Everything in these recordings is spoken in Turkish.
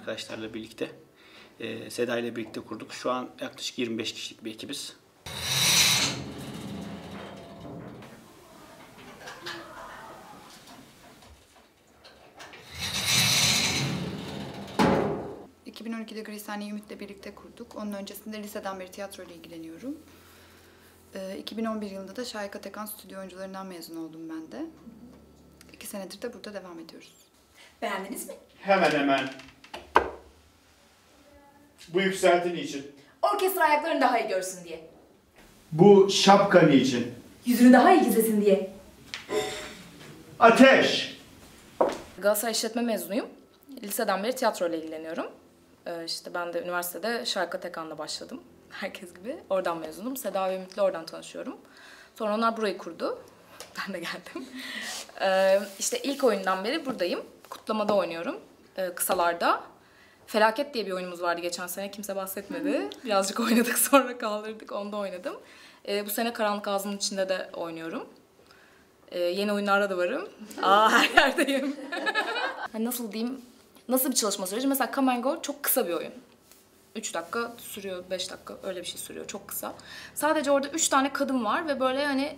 2012'de kuruldu arkadaşlarla birlikte. Ee, Seda ile birlikte kurduk. Şu an yaklaşık 25 kişilik bir ekibiz. Ee, 2012'de Grisane Ümit'le birlikte kurduk. Onun öncesinde liseden beri tiyatro ile ilgileniyorum. Ee, 2011 yılında da Şahika Tekan stüdyo oyuncularından mezun oldum ben de. İki senedir de burada devam ediyoruz. Beğendiniz mi? Hemen hemen. Bu yükselti niçin? Orkestra ayaklarını daha iyi görsün diye. Bu şapka niçin? Yüzünü daha iyi gizlesin diye. Ateş! Galatasaray İşletme mezunuyum. Liseden beri tiyatro ile ilgileniyorum. Ee, işte ben de üniversitede Şarkı Tekan'la başladım. Herkes gibi. Oradan mezunum. Seda ve Ümit'le oradan tanışıyorum. Sonra onlar burayı kurdu. Ben de geldim. Ee, işte ilk oyundan beri buradayım. Kutlamada oynuyorum. Ee, kısalarda. Felaket diye bir oyunumuz vardı geçen sene. Kimse bahsetmedi. Birazcık oynadık sonra kaldırdık. Onda oynadım. Ee, bu sene Karanlık Ağzı'nın içinde de oynuyorum. Ee, yeni oyunlarda da varım. Aa her yerdeyim. Hani nasıl diyeyim? Nasıl bir çalışma süreci? Mesela Come and Go çok kısa bir oyun. 3 dakika sürüyor, 5 dakika öyle bir şey sürüyor. Çok kısa. Sadece orada 3 tane kadın var ve böyle hani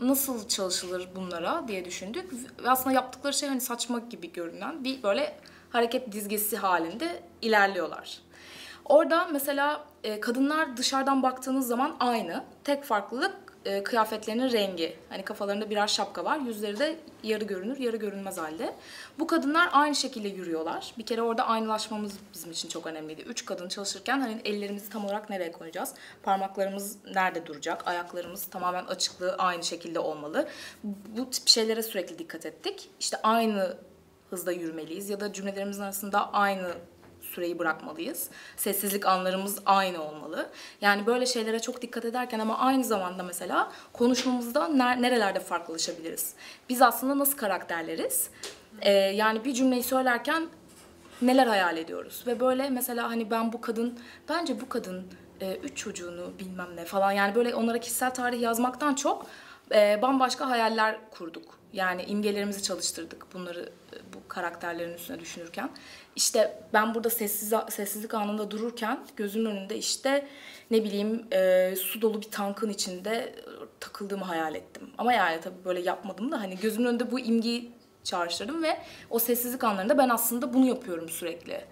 nasıl çalışılır bunlara diye düşündük. Ve aslında yaptıkları şey hani saçma gibi görünen bir böyle hareket dizgesi halinde ilerliyorlar. Orada mesela e, kadınlar dışarıdan baktığınız zaman aynı. Tek farklılık e, kıyafetlerinin rengi. Hani kafalarında birer şapka var. Yüzleri de yarı görünür, yarı görünmez halde. Bu kadınlar aynı şekilde yürüyorlar. Bir kere orada aynılaşmamız bizim için çok önemliydi. Üç kadın çalışırken hani ellerimizi tam olarak nereye koyacağız? Parmaklarımız nerede duracak? Ayaklarımız tamamen açıklığı aynı şekilde olmalı. Bu tip şeylere sürekli dikkat ettik. İşte aynı hızda yürümeliyiz ya da cümlelerimizin arasında aynı süreyi bırakmalıyız. Sessizlik anlarımız aynı olmalı. Yani böyle şeylere çok dikkat ederken ama aynı zamanda mesela konuşmamızda ner- nerelerde farklılaşabiliriz? Biz aslında nasıl karakterleriz? Ee, yani bir cümleyi söylerken neler hayal ediyoruz? Ve böyle mesela hani ben bu kadın, bence bu kadın e, üç çocuğunu bilmem ne falan yani böyle onlara kişisel tarih yazmaktan çok e, bambaşka hayaller kurduk. Yani imgelerimizi çalıştırdık bunları e, bu karakterlerin üstüne düşünürken. İşte ben burada sessiz sessizlik anında dururken gözümün önünde işte ne bileyim e, su dolu bir tankın içinde takıldığımı hayal ettim. Ama yani tabii böyle yapmadım da hani gözümün önünde bu imgeyi çağrıştırdım ve o sessizlik anlarında ben aslında bunu yapıyorum sürekli.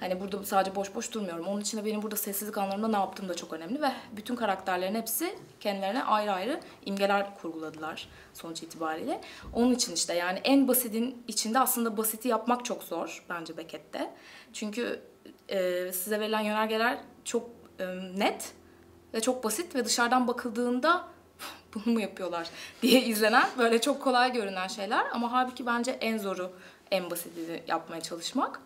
Hani burada sadece boş boş durmuyorum. Onun için de benim burada sessizlik anlarımda ne yaptığım da çok önemli ve bütün karakterlerin hepsi kendilerine ayrı ayrı imgeler kurguladılar sonuç itibariyle. Onun için işte yani en basitin içinde aslında basiti yapmak çok zor bence Beckett'te. Çünkü e, size verilen yönergeler çok e, net ve çok basit ve dışarıdan bakıldığında bunu mu yapıyorlar diye izlenen böyle çok kolay görünen şeyler ama halbuki bence en zoru en basitini yapmaya çalışmak.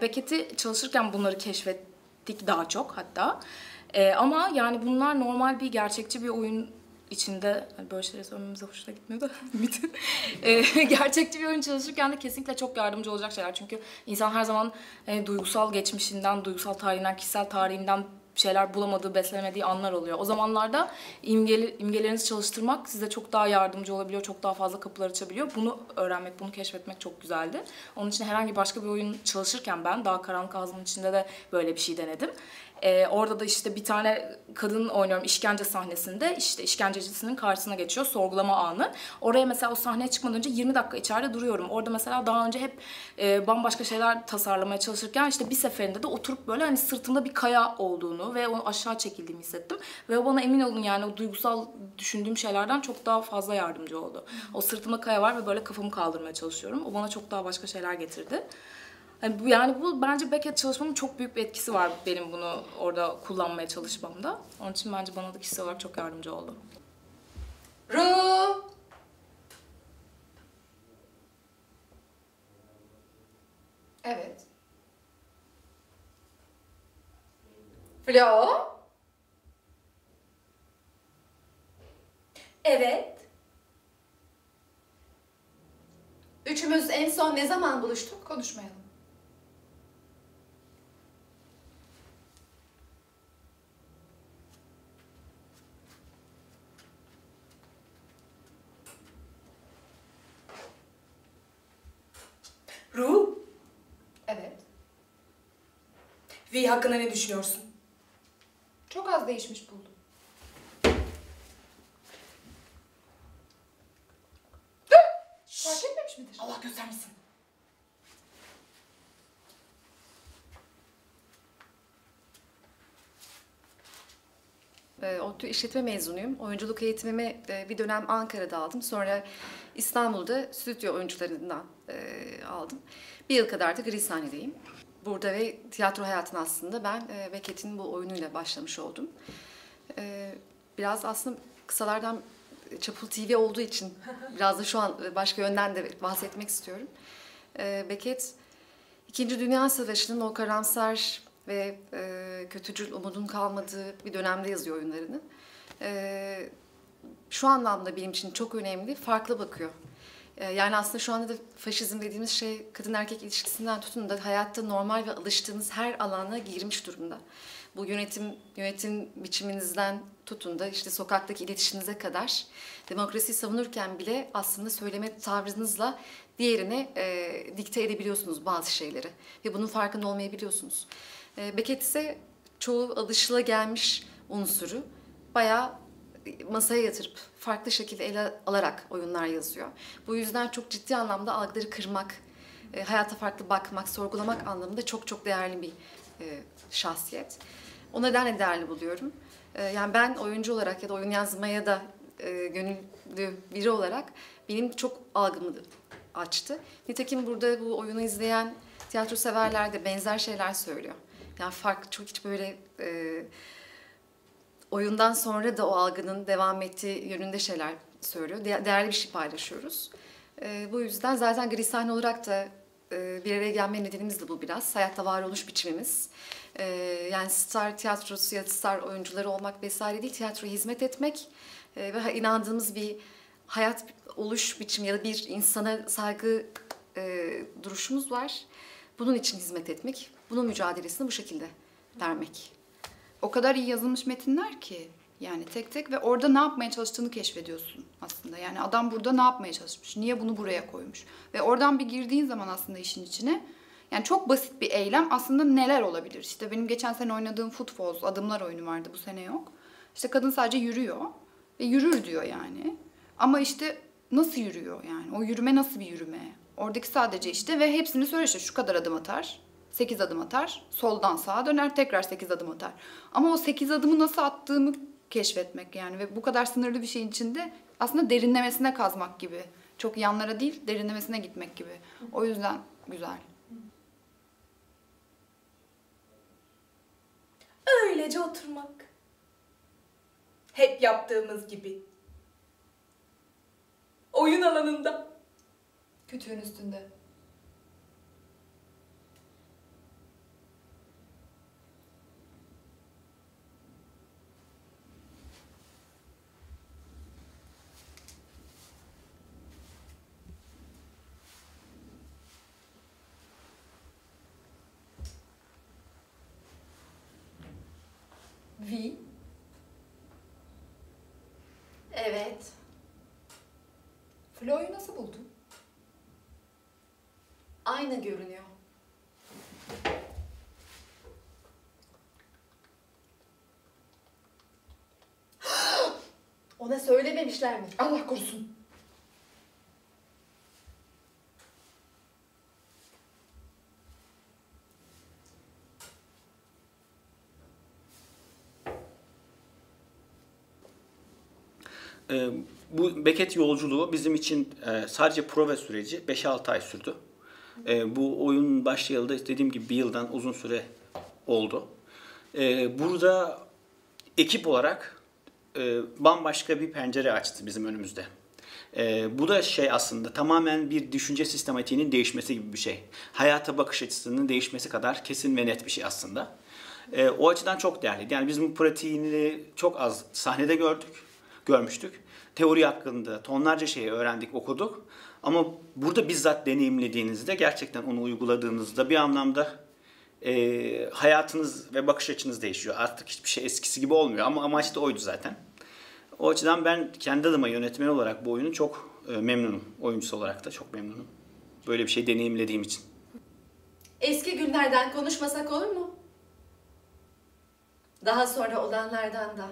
Beckett'i çalışırken bunları keşfettik daha çok hatta. Ee, ama yani bunlar normal bir gerçekçi bir oyun içinde hani böyle şeyleri söylememize hoşuna gitmiyor da Ümit'in. Ee, gerçekçi bir oyun çalışırken de kesinlikle çok yardımcı olacak şeyler. Çünkü insan her zaman e, duygusal geçmişinden, duygusal tarihinden, kişisel tarihinden şeyler bulamadığı, beslemediği anlar oluyor. O zamanlarda imgeli, imgelerinizi çalıştırmak size çok daha yardımcı olabiliyor, çok daha fazla kapılar açabiliyor. Bunu öğrenmek, bunu keşfetmek çok güzeldi. Onun için herhangi başka bir oyun çalışırken ben daha karanlık ağzının içinde de böyle bir şey denedim. Ee, orada da işte bir tane kadın oynuyorum işkence sahnesinde işte işkencecisinin karşısına geçiyor sorgulama anı. Oraya mesela o sahneye çıkmadan önce 20 dakika içeride duruyorum. Orada mesela daha önce hep e, bambaşka şeyler tasarlamaya çalışırken işte bir seferinde de oturup böyle hani sırtımda bir kaya olduğunu ve onu aşağı çekildiğimi hissettim. Ve o bana emin olun yani o duygusal düşündüğüm şeylerden çok daha fazla yardımcı oldu. O sırtımda kaya var ve böyle kafamı kaldırmaya çalışıyorum. O bana çok daha başka şeyler getirdi. Yani bu, yani bu bence Beckett çalışmamın çok büyük bir etkisi var benim bunu orada kullanmaya çalışmamda. Onun için bence bana da kişisel olarak çok yardımcı oldu. Ru! Evet. Flo? Evet. Üçümüz en son ne zaman buluştuk? Konuşmayalım. Ru? V hakkında ne düşünüyorsun? Çok az değişmiş buldum. Fark etmemiş midir? Allah göstermesin. Ee, ODTÜ işletme mezunuyum. Oyunculuk eğitimimi e, bir dönem Ankara'da aldım. Sonra İstanbul'da stüdyo oyuncularından e, aldım. Bir yıl kadar da Grishane'deyim. Burada ve tiyatro hayatına aslında ben e, Beckett'in bu oyunuyla başlamış oldum. E, Biraz aslında kısalardan Çapul TV olduğu için biraz da şu an başka yönden de bahsetmek istiyorum. E, Beckett İkinci Dünya Savaşı'nın o karamsar ve e, kötücül umudun kalmadığı bir dönemde yazıyor oyunlarını. E, şu anlamda benim için çok önemli, farklı bakıyor. E, yani aslında şu anda da faşizm dediğimiz şey kadın erkek ilişkisinden tutun da hayatta normal ve alıştığınız her alana girmiş durumda. Bu yönetim yönetim biçiminizden tutun da işte sokaktaki iletişiminize kadar demokrasiyi savunurken bile aslında söyleme tavrınızla diğerine e, dikte edebiliyorsunuz bazı şeyleri ve bunun farkında olmayabiliyorsunuz. E, Beckett ise çoğu alışılagelmiş unsuru bayağı masaya yatırıp farklı şekilde ele alarak oyunlar yazıyor. Bu yüzden çok ciddi anlamda algıları kırmak, e, hayata farklı bakmak, sorgulamak anlamında çok çok değerli bir e, şahsiyet. O nedenle değerli buluyorum. E, yani ben oyuncu olarak ya da oyun yazmaya da gönüllü biri olarak benim çok algımı açtı. Nitekim burada bu oyunu izleyen tiyatro severler de benzer şeyler söylüyor. Yani fark çok hiç böyle e, oyundan sonra da o algının devam ettiği yönünde şeyler söylüyor. De- değerli bir şey paylaşıyoruz. E, bu yüzden zaten Grisane olarak da e, bir araya gelme nedenimiz de bu biraz. Hayatta varoluş biçimimiz. E, yani star tiyatrosu ya star oyuncuları olmak vesaire değil, tiyatroya hizmet etmek e, ve inandığımız bir hayat oluş biçimi ya da bir insana saygı e, duruşumuz var. Bunun için hizmet etmek, bunun mücadelesini bu şekilde vermek. O kadar iyi yazılmış metinler ki yani tek tek ve orada ne yapmaya çalıştığını keşfediyorsun aslında. Yani adam burada ne yapmaya çalışmış, niye bunu buraya koymuş ve oradan bir girdiğin zaman aslında işin içine yani çok basit bir eylem aslında neler olabilir? İşte benim geçen sene oynadığım Footfalls adımlar oyunu vardı bu sene yok. İşte kadın sadece yürüyor ve yürür diyor yani. Ama işte nasıl yürüyor yani? O yürüme nasıl bir yürüme? Oradaki sadece işte ve hepsini söyle işte şu kadar adım atar. 8 adım atar. Soldan sağa döner tekrar 8 adım atar. Ama o 8 adımı nasıl attığımı keşfetmek yani ve bu kadar sınırlı bir şeyin içinde aslında derinlemesine kazmak gibi. Çok yanlara değil derinlemesine gitmek gibi. O yüzden güzel. Öylece oturmak. Hep yaptığımız gibi. Oyun alanında. Kütüğün üstünde. V. Evet. Flo'yu nasıl buldun? Aynı görünüyor. Ona söylememişler mi? Allah korusun. Ee, bu Beckett yolculuğu bizim için e, sadece prova süreci 5-6 ay sürdü. Ee, bu oyun başlayalı da dediğim gibi bir yıldan uzun süre oldu. Ee, burada ekip olarak e, bambaşka bir pencere açtı bizim önümüzde. Ee, bu da şey aslında tamamen bir düşünce sistematiğinin değişmesi gibi bir şey. Hayata bakış açısının değişmesi kadar kesin ve net bir şey aslında. Ee, o açıdan çok değerli. Yani biz bu pratiğini çok az sahnede gördük, görmüştük. Teori hakkında tonlarca şeyi öğrendik, okuduk. Ama burada bizzat deneyimlediğinizde, gerçekten onu uyguladığınızda bir anlamda e, hayatınız ve bakış açınız değişiyor. Artık hiçbir şey eskisi gibi olmuyor ama amaç da oydu zaten. O açıdan ben kendi adıma yönetmen olarak bu oyunu çok e, memnunum. Oyuncusu olarak da çok memnunum. Böyle bir şey deneyimlediğim için. Eski günlerden konuşmasak olur mu? Daha sonra olanlardan da.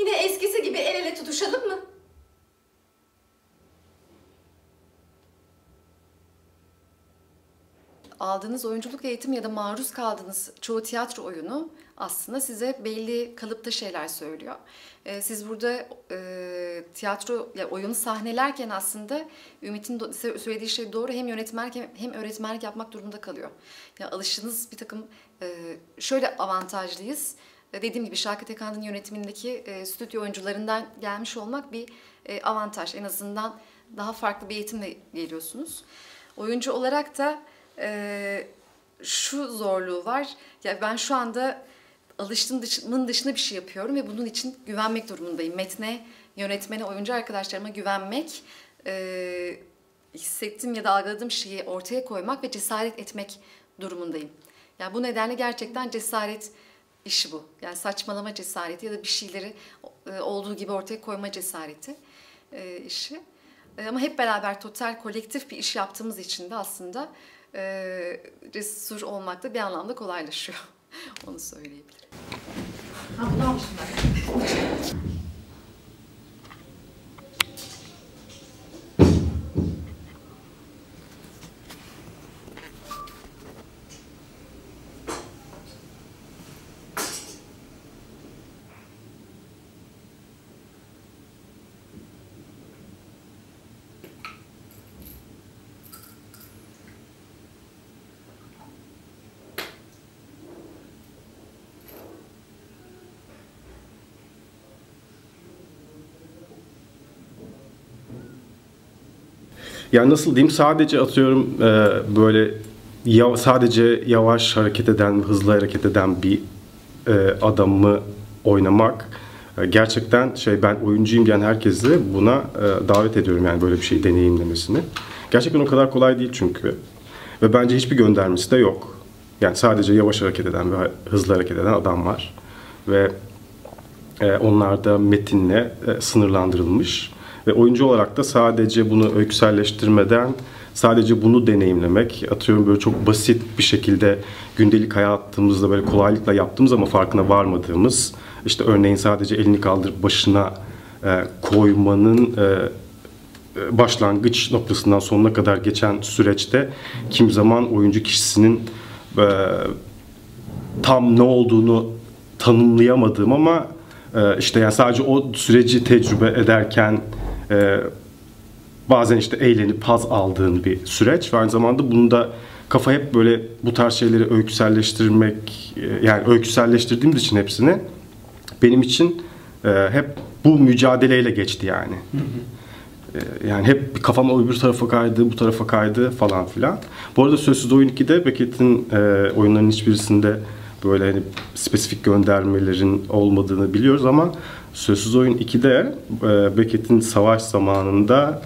Yine eskisi gibi el ele tutuşalım mı? aldığınız oyunculuk eğitimi ya da maruz kaldığınız çoğu tiyatro oyunu aslında size belli kalıpta şeyler söylüyor. Ee, siz burada e, tiyatro ya oyunu sahnelerken aslında Ümit'in söylediği şey doğru hem yönetmenlik hem, hem öğretmenlik yapmak durumunda kalıyor. Ya alışınız bir takım e, şöyle avantajlıyız. Dediğim gibi Şarkı Tekan'ın yönetimindeki e, stüdyo oyuncularından gelmiş olmak bir e, avantaj. En azından daha farklı bir eğitimle geliyorsunuz. Oyuncu olarak da e, şu zorluğu var. Ya ben şu anda alıştığım dışının dışında bir şey yapıyorum ve bunun için güvenmek durumundayım. Metne, yönetmene, oyuncu arkadaşlarıma güvenmek, e, hissettiğim ya da algıladığım şeyi ortaya koymak ve cesaret etmek durumundayım. Yani bu nedenle gerçekten cesaret işi bu. Yani saçmalama cesareti ya da bir şeyleri e, olduğu gibi ortaya koyma cesareti e, işi. E, Ama hep beraber total kolektif bir iş yaptığımız için de aslında cesur olmak da bir anlamda kolaylaşıyor. Onu söyleyebilirim. Ha bunu almışım ben. Yani nasıl diyeyim sadece atıyorum e, böyle ya, sadece yavaş hareket eden, hızlı hareket eden bir e, adamı oynamak e, gerçekten şey ben oyuncuyum diyen herkesi buna e, davet ediyorum yani böyle bir şey deneyimlemesini. Gerçekten o kadar kolay değil çünkü. Ve bence hiçbir göndermesi de yok. Yani sadece yavaş hareket eden ve hızlı hareket eden adam var. Ve e, onlar da metinle e, sınırlandırılmış. Ve oyuncu olarak da sadece bunu öyküselleştirmeden sadece bunu deneyimlemek, atıyorum böyle çok basit bir şekilde gündelik hayatımızda böyle kolaylıkla yaptığımız ama farkına varmadığımız işte örneğin sadece elini kaldırıp başına e, koymanın e, e, başlangıç noktasından sonuna kadar geçen süreçte kim zaman oyuncu kişisinin e, tam ne olduğunu tanımlayamadığım ama e, işte yani sadece o süreci tecrübe ederken e, bazen işte eğlenip haz aldığın bir süreç ve aynı zamanda bunu da kafa hep böyle bu tarz şeyleri öyküselleştirmek e, yani öyküselleştirdiğimiz için hepsini benim için e, hep bu mücadeleyle geçti yani. E, Yani hep kafam o öbür tarafa kaydı, bu tarafa kaydı falan filan. Bu arada Sözsüz Oyun 2'de Beckett'in e, oyunlarının hiçbirisinde böyle hani spesifik göndermelerin olmadığını biliyoruz ama Sözsüz Oyun 2'de e, Beckett'in savaş zamanında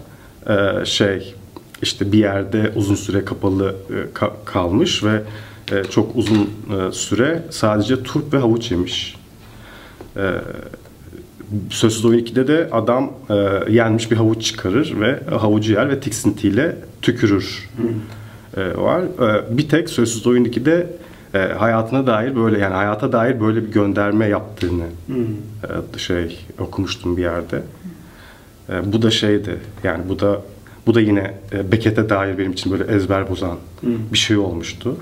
e, şey işte bir yerde uzun süre kapalı e, ka- kalmış ve e, çok uzun e, süre sadece turp ve havuç yemiş. E, Sözsüz Oyun 2'de de adam e, yenmiş bir havuç çıkarır ve havucu yer ve tiksintiyle tükürür e, var. E, bir tek Sözsüz Oyun 2'de e, hayatına dair böyle yani hayata dair böyle bir gönderme yaptığını e, şey okumuştum bir yerde. E, bu da şeydi yani bu da bu da yine e, Beckett'e dair benim için böyle ezber bozan bir şey olmuştu.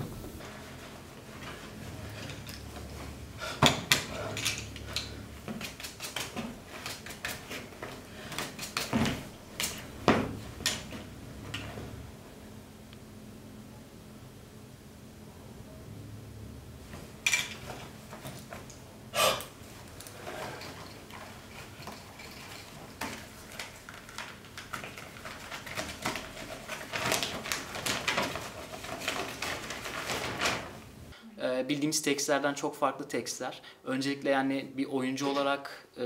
Ee, bildiğimiz tekstlerden çok farklı tekstler. Öncelikle yani bir oyuncu olarak e,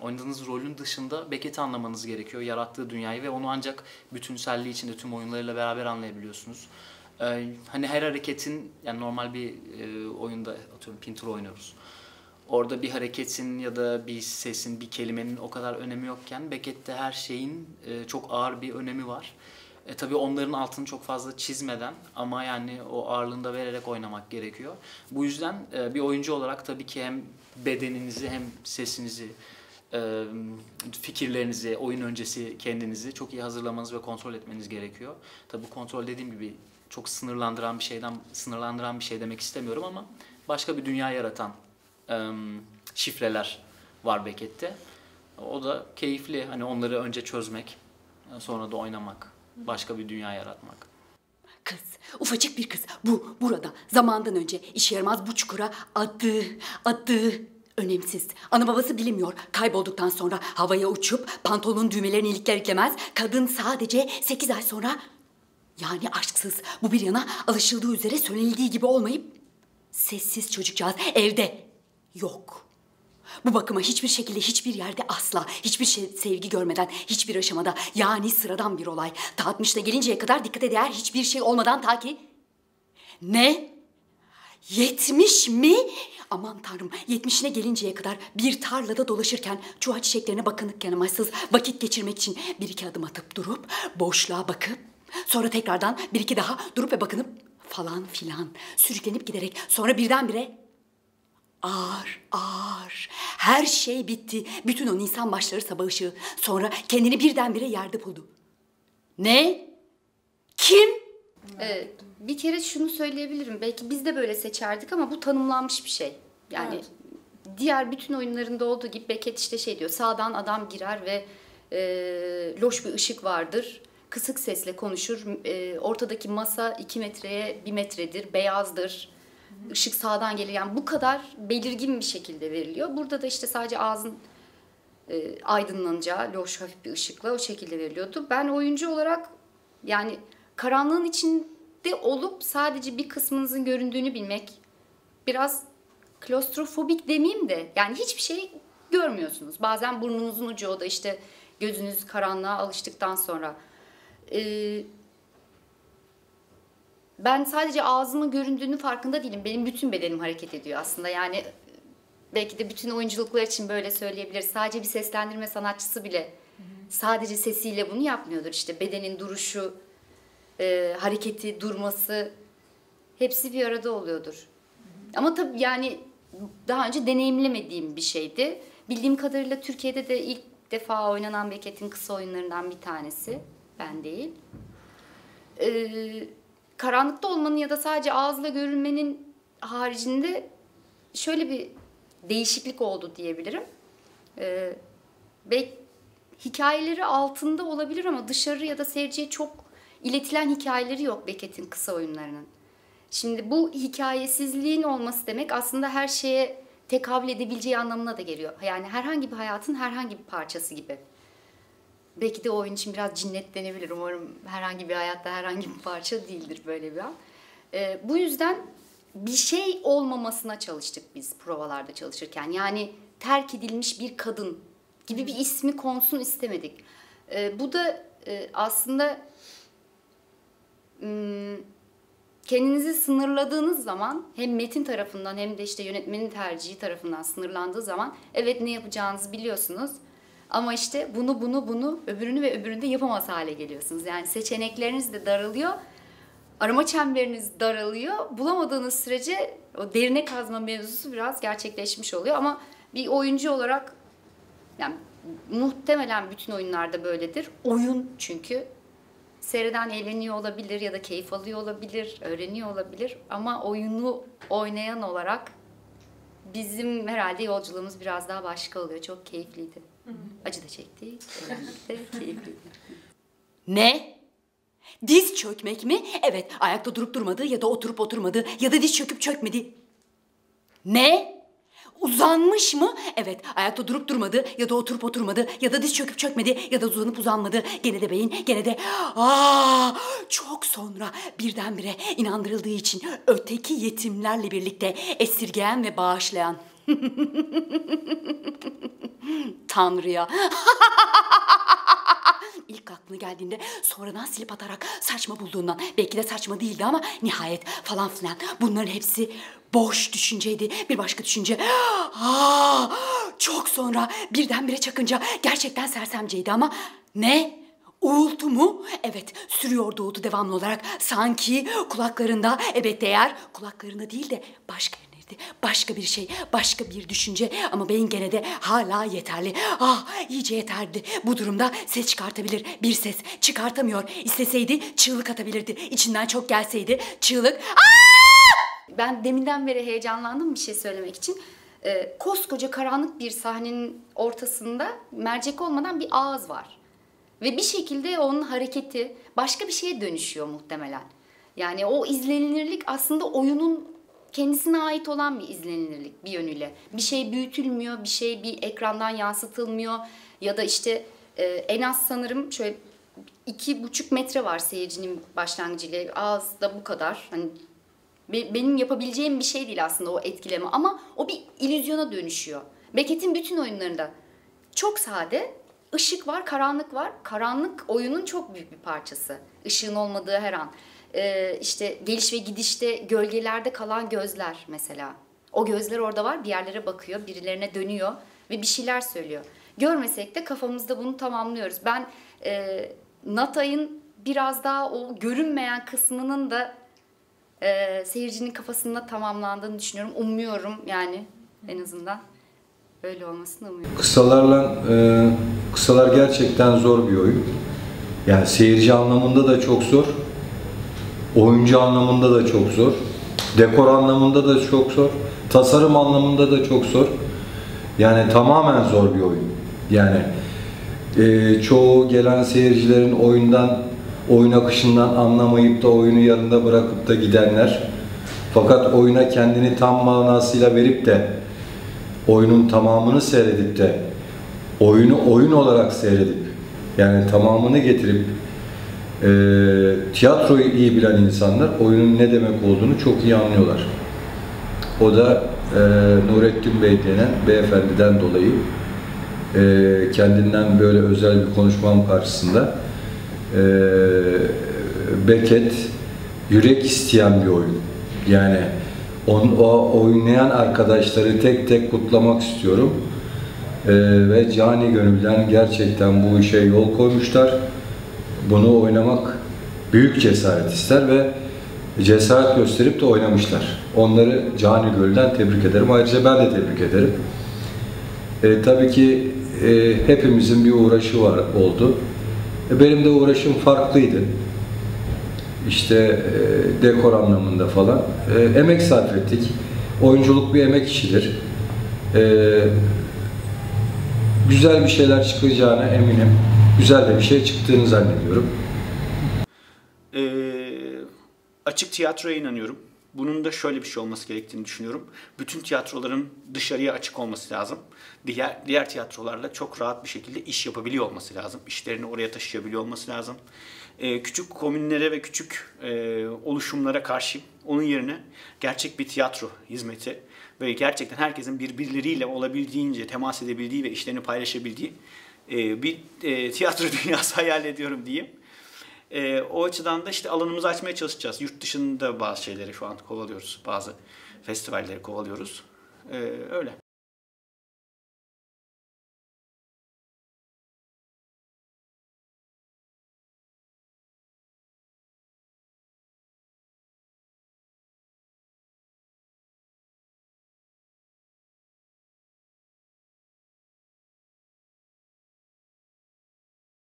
oynadığınız rolün dışında Beckett'i anlamanız gerekiyor. Yarattığı dünyayı ve onu ancak bütünselliği içinde tüm oyunlarıyla beraber anlayabiliyorsunuz. Ee, hani her hareketin yani normal bir e, oyunda atıyorum Pinter oynuyoruz. Orada bir hareketin ya da bir sesin, bir kelimenin o kadar önemi yokken Beckett'te her şeyin e, çok ağır bir önemi var. E, tabii onların altını çok fazla çizmeden ama yani o ağırlığını da vererek oynamak gerekiyor. Bu yüzden e, bir oyuncu olarak tabii ki hem bedeninizi hem sesinizi, e, fikirlerinizi, oyun öncesi kendinizi çok iyi hazırlamanız ve kontrol etmeniz gerekiyor. Tabii kontrol dediğim gibi çok sınırlandıran bir şeyden sınırlandıran bir şey demek istemiyorum ama başka bir dünya yaratan e, şifreler var Beckett'te. O da keyifli. Hani onları önce çözmek, sonra da oynamak, başka bir dünya yaratmak. Kız, ufacık bir kız. Bu, burada, zamandan önce işe yaramaz bu çukura adı, adı önemsiz. Ana babası bilinmiyor. Kaybolduktan sonra havaya uçup pantolonun düğmelerini ilikler iliklemez. Kadın sadece 8 ay sonra yani aşksız bu bir yana alışıldığı üzere söylenildiği gibi olmayıp sessiz çocukcağız evde yok. Bu bakıma hiçbir şekilde hiçbir yerde asla hiçbir şey sevgi görmeden hiçbir aşamada yani sıradan bir olay ta 60'ta gelinceye kadar dikkat değer hiçbir şey olmadan ta ki ne? Yetmiş mi? Aman tanrım yetmişine gelinceye kadar bir tarlada dolaşırken çuha çiçeklerine bakınık yanımaysız vakit geçirmek için bir iki adım atıp durup boşluğa bakıp sonra tekrardan bir iki daha durup ve bakınıp falan filan sürüklenip giderek sonra birdenbire Ağır, ağır. Her şey bitti. Bütün o Nisan başları sabah ışığı. Sonra kendini birdenbire yerde buldu. Ne? Kim? Ee, bir kere şunu söyleyebilirim. Belki biz de böyle seçerdik ama bu tanımlanmış bir şey. Yani diğer bütün oyunlarında olduğu gibi Beckett işte şey diyor. Sağdan adam girer ve e, loş bir ışık vardır. Kısık sesle konuşur. E, ortadaki masa iki metreye bir metredir. Beyazdır. Işık sağdan gelir. Yani bu kadar belirgin bir şekilde veriliyor. Burada da işte sadece ağzın e, aydınlanacağı loş hafif bir ışıkla o şekilde veriliyordu. Ben oyuncu olarak yani karanlığın içinde olup sadece bir kısmınızın göründüğünü bilmek biraz klostrofobik demeyeyim de yani hiçbir şey görmüyorsunuz. Bazen burnunuzun ucu o da işte gözünüz karanlığa alıştıktan sonra. Ee, ben sadece ağzımın göründüğünü farkında değilim. Benim bütün bedenim hareket ediyor aslında. Yani belki de bütün oyunculuklar için böyle söyleyebiliriz. Sadece bir seslendirme sanatçısı bile sadece sesiyle bunu yapmıyordur. İşte bedenin duruşu, e, hareketi, durması hepsi bir arada oluyordur. Ama tabii yani daha önce deneyimlemediğim bir şeydi. Bildiğim kadarıyla Türkiye'de de ilk defa oynanan Beckett'in kısa oyunlarından bir tanesi. Ben değil. Ee, karanlıkta olmanın ya da sadece ağızla görünmenin haricinde şöyle bir değişiklik oldu diyebilirim. Ee, ve hikayeleri altında olabilir ama dışarı ya da seyirciye çok iletilen hikayeleri yok Beckett'in kısa oyunlarının. Şimdi bu hikayesizliğin olması demek aslında her şeye tekabül edebileceği anlamına da geliyor. Yani herhangi bir hayatın herhangi bir parçası gibi. Belki de o oyun için biraz cinnet denebilir. Umarım herhangi bir hayatta herhangi bir parça değildir böyle bir an. Ee, bu yüzden bir şey olmamasına çalıştık biz provalarda çalışırken. Yani terk edilmiş bir kadın gibi bir ismi konsun istemedik. Ee, bu da e, aslında hmm, kendinizi sınırladığınız zaman hem metin tarafından hem de işte yönetmenin tercihi tarafından sınırlandığı zaman evet ne yapacağınızı biliyorsunuz. Ama işte bunu bunu bunu öbürünü ve öbürünü de yapamaz hale geliyorsunuz. Yani seçenekleriniz de daralıyor. Arama çemberiniz daralıyor. Bulamadığınız sürece o derine kazma mevzusu biraz gerçekleşmiş oluyor. Ama bir oyuncu olarak yani muhtemelen bütün oyunlarda böyledir. Oyun çünkü seyreden eğleniyor olabilir ya da keyif alıyor olabilir, öğreniyor olabilir. Ama oyunu oynayan olarak bizim herhalde yolculuğumuz biraz daha başka oluyor. Çok keyifliydi. Acı da çektik, eğlendik de keyifliydi. Ne? Diz çökmek mi? Evet, ayakta durup durmadı ya da oturup oturmadı ya da diz çöküp çökmedi. Ne? Uzanmış mı? Evet, ayakta durup durmadı ya da oturup oturmadı ya da diz çöküp çökmedi ya da uzanıp uzanmadı. Gene de beyin, gene de aa çok sonra birdenbire inandırıldığı için öteki yetimlerle birlikte esirgeyen ve bağışlayan Tanrı'ya. İlk aklına geldiğinde sonradan silip atarak saçma bulduğundan belki de saçma değildi ama nihayet falan filan bunların hepsi boş düşünceydi. Bir başka düşünce aa, çok sonra birdenbire çakınca gerçekten sersemceydi ama ne? Uğultu mu? Evet, sürüyor doğdu devamlı olarak. Sanki kulaklarında, evet değer, kulaklarında değil de başka yerlerde, başka bir şey, başka bir düşünce. Ama beyin gene de hala yeterli. Ah, iyice yeterli. Bu durumda ses çıkartabilir. Bir ses çıkartamıyor. İsteseydi çığlık atabilirdi. İçinden çok gelseydi çığlık. Ben deminden beri heyecanlandım bir şey söylemek için. Ee, koskoca karanlık bir sahnenin ortasında mercek olmadan bir ağız var. Ve bir şekilde onun hareketi başka bir şeye dönüşüyor muhtemelen. Yani o izlenilirlik aslında oyunun kendisine ait olan bir izlenilirlik bir yönüyle. Bir şey büyütülmüyor, bir şey bir ekrandan yansıtılmıyor. Ya da işte e, en az sanırım şöyle iki buçuk metre var seyircinin başlangıcıyla. Ağız da bu kadar. Hani be- benim yapabileceğim bir şey değil aslında o etkileme ama o bir illüzyona dönüşüyor. Beckett'in bütün oyunlarında çok sade, ışık var, karanlık var. Karanlık oyunun çok büyük bir parçası. Işığın olmadığı her an. Ee, işte geliş ve gidişte gölgelerde kalan gözler mesela. O gözler orada var, bir yerlere bakıyor, birilerine dönüyor ve bir şeyler söylüyor. Görmesek de kafamızda bunu tamamlıyoruz. Ben e, Natay'ın biraz daha o görünmeyen kısmının da e, seyircinin kafasında tamamlandığını düşünüyorum. Umuyorum yani en azından öyle olmasını umuyorum. Kısalarla e, kısalar gerçekten zor bir oyun. Yani seyirci anlamında da çok zor. Oyuncu anlamında da çok zor. Dekor anlamında da çok zor. Tasarım anlamında da çok zor. Yani tamamen zor bir oyun. Yani e, çoğu gelen seyircilerin oyundan, oyun akışından anlamayıp da oyunu yarında bırakıp da gidenler. Fakat oyuna kendini tam manasıyla verip de oyunun tamamını seyredip de oyunu oyun olarak seyredip yani tamamını getirip e, tiyatroyu iyi bilen insanlar oyunun ne demek olduğunu çok iyi anlıyorlar. O da e, Nurettin Bey denen beyefendiden dolayı e, kendinden böyle özel bir konuşmam karşısında e, Beckett yürek isteyen bir oyun. Yani on, o oynayan arkadaşları tek tek kutlamak istiyorum. Ee, ve cani gönülden gerçekten bu işe yol koymuşlar. Bunu oynamak büyük cesaret ister ve cesaret gösterip de oynamışlar. Onları cani gönülden tebrik ederim. Ayrıca ben de tebrik ederim. Ee, tabii ki e, hepimizin bir uğraşı var oldu. E, benim de uğraşım farklıydı işte e, dekor anlamında falan e, emek sarf ettik. Oyunculuk bir emek işidir. E, güzel bir şeyler çıkacağına eminim. Güzel de bir şey çıktığını zannediyorum. Ee, açık tiyatroya inanıyorum. Bunun da şöyle bir şey olması gerektiğini düşünüyorum. Bütün tiyatroların dışarıya açık olması lazım. Diğer diğer tiyatrolarla çok rahat bir şekilde iş yapabiliyor olması lazım. İşlerini oraya taşıyabiliyor olması lazım. Ee, küçük komünlere ve küçük e, oluşumlara karşı onun yerine gerçek bir tiyatro hizmeti ve gerçekten herkesin birbirleriyle olabildiğince temas edebildiği ve işlerini paylaşabildiği e, bir e, tiyatro dünyası hayal ediyorum diyeyim. E, o açıdan da işte alanımızı açmaya çalışacağız. Yurt dışında bazı şeyleri şu an kovalıyoruz. Bazı festivalleri kovalıyoruz. E, öyle.